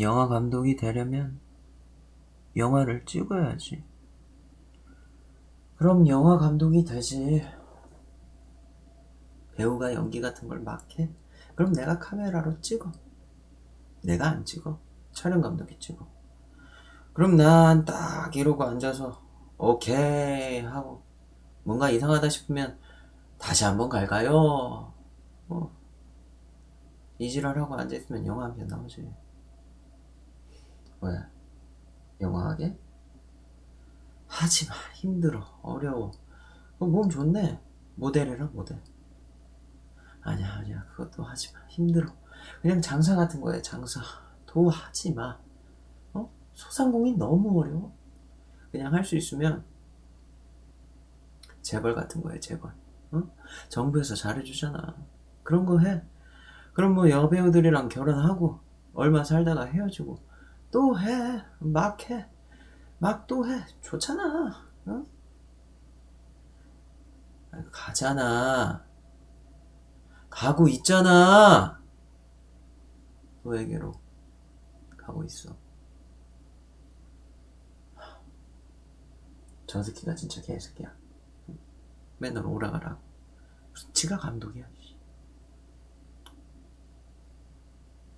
영화 감독이 되려면 영화를 찍어야지. 그럼 영화 감독이 되지. 배우가 연기 같은 걸 막 해? 그럼 내가 카메라로 찍어. 내가 안 찍어. 촬영 감독이 찍어. 그럼 난 딱 이러고 앉아서 오케이 하고 뭔가 이상하다 싶으면 다시 한번 갈까요? 뭐 이지랄하고 앉아있으면 영화 한 편 나오지. 왜? 영화 하게? 하지마 힘들어 어려워. 어, 몸 좋네? 모델해라? 모델. 아니야 아니야 그것도 하지마 힘들어. 그냥 장사 같은 거야 장사. 도 하지마. 어? 소상공인 너무 어려워. 그냥 할 수 있으면 재벌 같은 거야 재벌. 어? 정부에서 잘해주잖아. 그런 거해. 그럼 뭐 여배우들이랑 결혼하고 얼마 살다가 헤어지고 또 해. 막 해. 막 또 해. 좋잖아. 어? 아이, 가잖아. 가고 있잖아. 너에게로 가고 있어. 저 새끼가 진짜 개새끼야. 맨날 오라가라 무슨 지가 감독이야